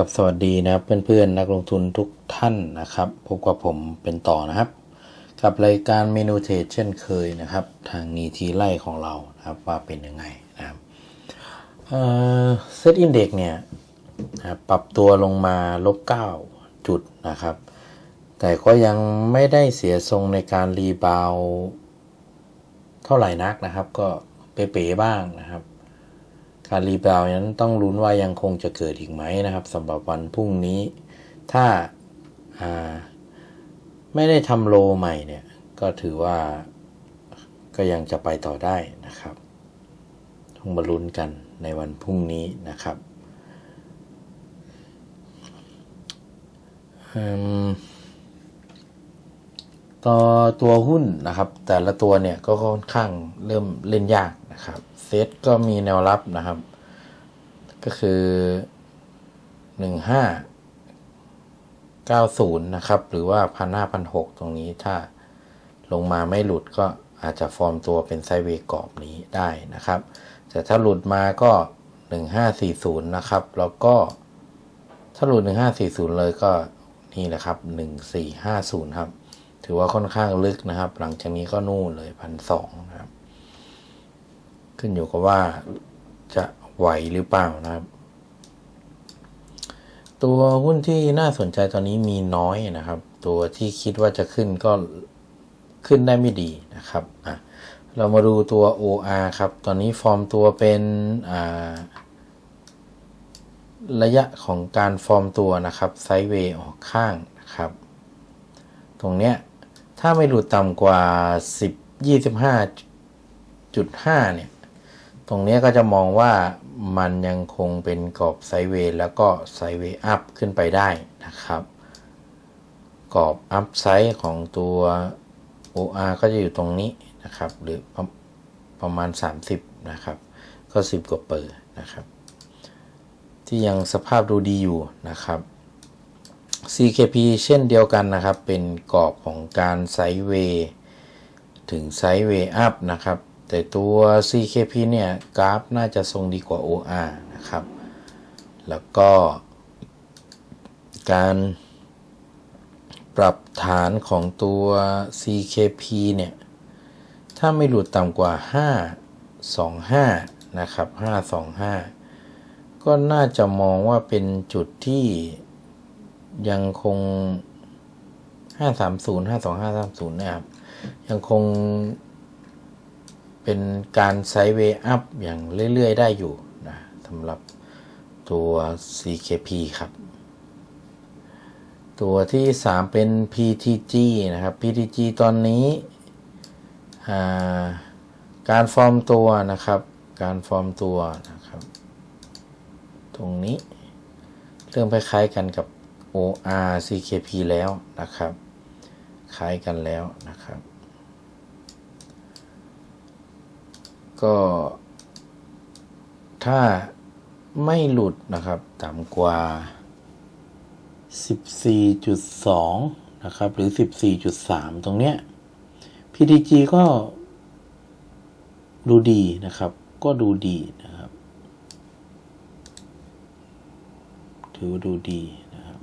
ครับสวัสดีนะครับเพื่อนๆนักลงทุนทุกท่านนะครับพบกับผมเป็นต่อนะครับ กับรายการเมนูเทรดเช่นเคยนะครับ ทางนีทีไล่ของเรานะครับว่าเป็นยังไงนะครับเซตอินเด็กเนี่ยนะปรับตัวลงมาลบ9จุดนะครับ แต่ก็ยังไม่ได้เสียทรงในการรีบาวเท่าไหร่นักนะครับ ก็เป๋ๆบ้างนะครับ การรีบาวนั้นต้องลุ้นว่ายังคงจะเกิดอีกไหมนะครับสำหรับวันพรุ่งนี้ ถ้าาไม่ได้ทำโลใหม่เนี่ย ก็ถือว่าก็ยังจะไปต่อได้นะครับต้องมาลุ้นกันในวันพรุ่งนี้นะครับต่อตัวหุ้นนะครับ แต่ละตัวเนี่ยก็ค่อนข้างเริ่มเล่นยาก นะครับเซตก็มีแนวรับนะครับ ก็คือหนึ่งห้าเก้าศูนย์นะครับ หรือว่าพันห้าพันหกตรงนี้ถ้าลงมาไม่หลุดก็อาจจะฟอร์มตัวเป็นไซเวกรอบนี้ได้นะครับ แต่ถ้าหลุดมาก็หนึ่งห้าสี่ศูนย์นะครับ แล้วก็ถ้าหลุดหนึ่งห้าสี่ศูนย์เลยก็นี่แหละครับหนึ่งสี่ห้าศูนย์ครับ ถือว่าค่อนข้างลึกนะครับ หลังจากนี้ก็นู่นเลยพันสองนะครับ ขึ้นอยู่กับว่าจะไหวหรือเปล่านะครับ ตัวหุ้นที่น่าสนใจตอนนี้มีน้อยนะครับ ตัวที่คิดว่าจะขึ้นก็ขึ้นได้ไม่ดีนะครับอะเรามาดูตัว OR ครับ ตอนนี้ฟอร์มตัวเป็นระยะของการฟอร์มตัวนะครับไซด์เวย์ออกข้างนะครับ ตรงเนี้ยถ้าไม่หลุดต่ำกว่า 10 25.5 เนี่ย ตรงนี้ก็จะมองว่ามันยังคงเป็นกรอบไซเวย์แล้วก็ไซเวย์อัพขึ้นไปได้นะครับ กรอบอัพไซด์ของตัว OR ก็จะอยู่ตรงนี้นะครับ หรือประประมาณ 30 นะครับ ก็ 10 กว่าเปอร์นะครับ ที่ยังสภาพดูดีอยู่นะครับ CKP เช่นเดียวกันนะครับ เป็นกรอบของการไซด์เวย์ถึงไซด์เวย์อัพนะครับ แต่ตัว CKP เนี่ยกราฟน่าจะทรงดีกว่า OR นะครับ แล้วก็การปรับฐานของตัว CKP เนี่ย ถ้าไม่หลุดต่ำกว่า 525 นะครับ 525 ก็น่าจะมองว่าเป็นจุดที่ยังคง 530 52530 นะครับ ยังคง เป็นการไซด์เวย์อัพอย่างเรื่อย ๆ ได้อยู่นะสำหรับตัว CKP ครับ ตัวที่ 3 เป็น PTG นะครับ PTG ตอนนี้การฟอร์มตัวนะครับ การฟอร์มตัวนะครับ ตรงนี้เริ่มคล้าย ๆ กันกับ OR CKP แล้วนะครับ คล้ายกันแล้วนะครับ ก็ถ้าไม่หลุดนะครับ ต่ำกว่า 14.2 นะครับ หรือ 14.3 ตรงเนี้ย PTG ก็ดูดีนะครับ ก็ดูดีนะครับ ถือดูดีนะครับ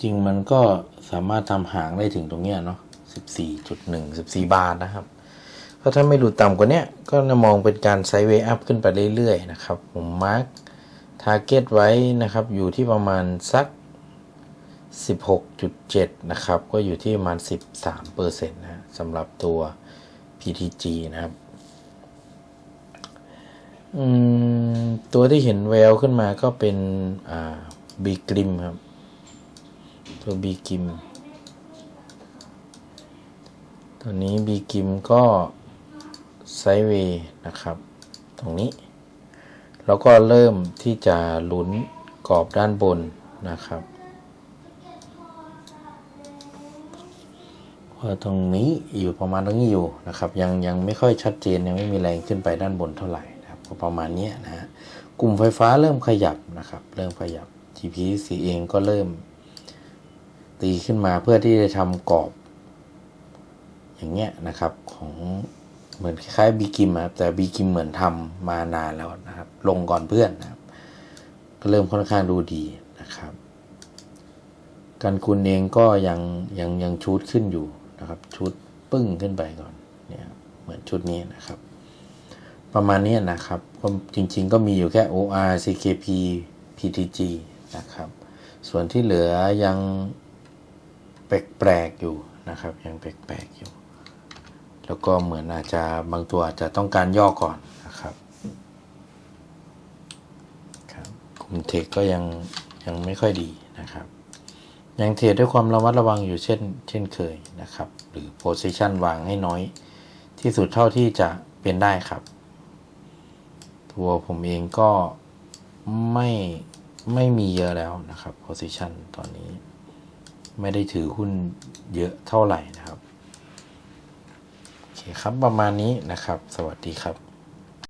จริงมันก็สามารถทำหางได้ถึงตรงเนี้ยเนาะ 14.1 14 บาทนะครับเพราะถ้าไม่หลุดต่ำกว่านี้ก็จะมองเป็นการไซด์เวย์อัพขึ้นไปเรื่อยๆนะครับ ผมมาร์กทาร์เก็ตไว้นะครับ อยู่ที่ประมาณสัก 16.7 นะครับ ก็อยู่ที่ประมาณ 13เปอร์เซ็นต์นะสำหรับตัว PTG นะครับตัวที่เห็นแววขึ้นมาก็เป็นบีกริมครับ ตัวบีกริม ตัวนี้บีกิมก็ไซเวย์นะครับ ตรงนี้ แล้วก็เริ่มที่จะลุ้นกรอบด้านบนนะครับว่าตรงนี้อยู่ประมาณตรงนี้อยู่นะครับ ยังยังไม่ค่อยชัดเจนยังไม่มีแรงขึ้นไปด้านบนเท่าไหร่นะครับก็ประมาณนี้นะฮะกลุ่มไฟฟ้าเริ่มขยับนะครับ เริ่มขยับ GPC เองก็เริ่ม ตีขึ้นมาเพื่อที่จะทำกรอบ อย่างเงี้ยนะครับของเหมือนคล้ายๆบีกิมครับแต่บีกิมเหมือนทำมานานแล้วนะครับ ลงก่อนเพื่อนนะครับ ก็เริ่มค่อนข้างดูดีนะครับ การกุลเองก็ยังยังยังชูดขึ้นอยู่นะครับชูดปึ้งขึ้นไปก่อนเนี่ยเหมือนชุดนี้นะครับ ประมาณนี้นะครับก็จริงๆก็มีอยู่แค่ OR CKP PTG นะครับ ส่วนที่เหลือยังแปลกๆอยู่นะครับ ยังแปลกๆอยู่ แล้วก็เหมือนอาจจะบางตัวอาจจะต้องการย่อก่อนนะครับครับกลุ่มเทคก็ยังยังไม่ค่อยดีนะครับ ยังเทรดด้วยความระมัดระวังอยู่เช่น เช่นเคยนะครับ หรือ position วางให้น้อย ที่สุดเท่าที่จะเป็นได้ครับ ตัวผมเองก็ไม่ไม่มีเยอะแล้วนะครับ position ตอนนี้ ไม่ได้ถือหุ้นเยอะเท่าไหร่นะครับโอ เคครับประมาณนี้นะครับ สวัสดีครับ